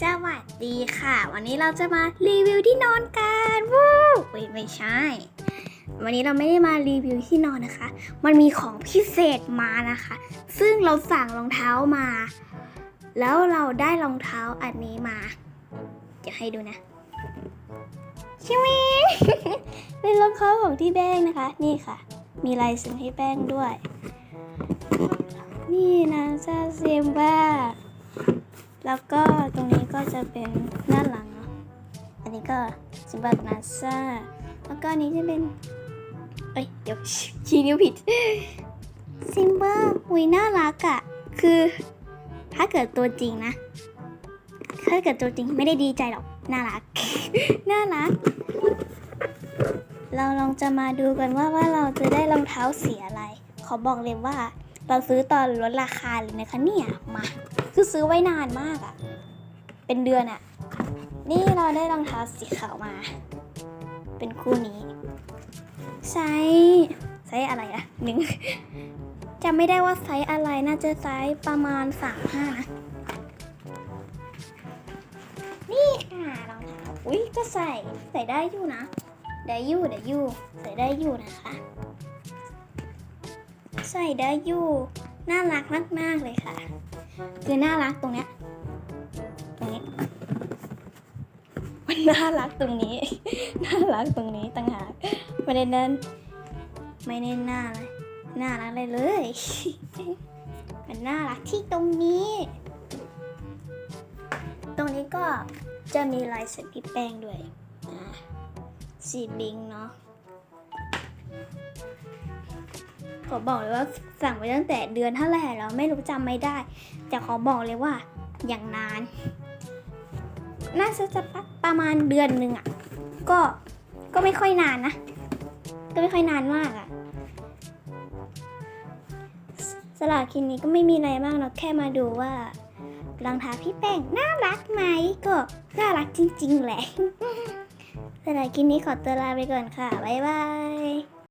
สวัสดีค่ะ วันนี้เราจะมารีวิวที่นอนกันวู้เว้ยไม่ใช่ วันนี้เราไม่ได้มารีวิวที่นอนนะคะ มันมีของพิเศษมานะคะ ซึ่งเราสั่งรองเท้ามา แล้วเราได้รองเท้าอันนี้มาจะให้ดูนะชิวิเป็นรองเท้าของที่แป้งนะคะ นี่ค่ะ มีลายเซ็นให้แป้งด้วย นี่นะซาเซมบ้า แล้วก็ตรงนี้ก็จะเป็นหน้าหลัง อันนี้ก็ซิมบักนาซาแล้วก็นี้จะเป็น เอ้ย เดี๋ยวชี้นิ้วผิด ซิมเบอร์หุยน่ารักอะคือถ้าเกิดตัวจริงนะ ถ้าเกิดตัวจริงไม่ได้ดีใจหรอก น่ารัก น่ารัก เราลองจะมาดูกันว่าว่าเราจะได้รองเท้าสีอะไร ขอบอกเลยว่า เราซื้อตอนลดราคาเลยนะคะเนี่ยมาคือซื้อไว้นานมากอะ่ะ เป็นเดือนอะ่ะ นี่เราได้รองเท้าสีขาวมา เป็นคู่นี้ไซส์ไซส์อะไรอะหนึ่งจำไม่ได้ว่าไซส์อะไรน่าจะไซส์ประมาณสามห้านะนี่ค่ะรองเท้าอุ้ยก็ใส่ใส่ได้อยู่นะได้อยู่ได้อยู่ใส่ได้อยู่นะคะ ใส่ได้อยู่น่ารักมากๆเลยค่ะ คือน่ารักตรงเนี้ยตรงนี้มันน่ารักตรงนี้ น่ารักตรงนี้ต่างหากไม่ได้เดินไม่ได้น่าเลยน่ารักเลยเลย มันน่ารักที่ตรงนี้ ตรงนี้ก็จะมีลายเซ็นพี่แป้งด้วยสีบิงเนาะ ขอบอกเลยว่าสั่งไปตั้งแต่เดือนเท่าไหร่แล้วไม่รู้จำไม่ได้ แต่ขอบอกเลยว่าอย่างนาน น่าจะจะประมาณเดือนหนึ่งอะ ก็ก็ไม่ค่อยนานนะ ก็ไม่ค่อยนานมากอะสลากคลินนี้ก็ไม่มีอะไรมากเนาะแค่มาดูว่ารองเท้าพี่แป้งน่ารักไหมก็น่ารักจริง ๆ แหละสลากคลินนี้ขอตัวลาไปก่อนค่ะ บ๊ายบาย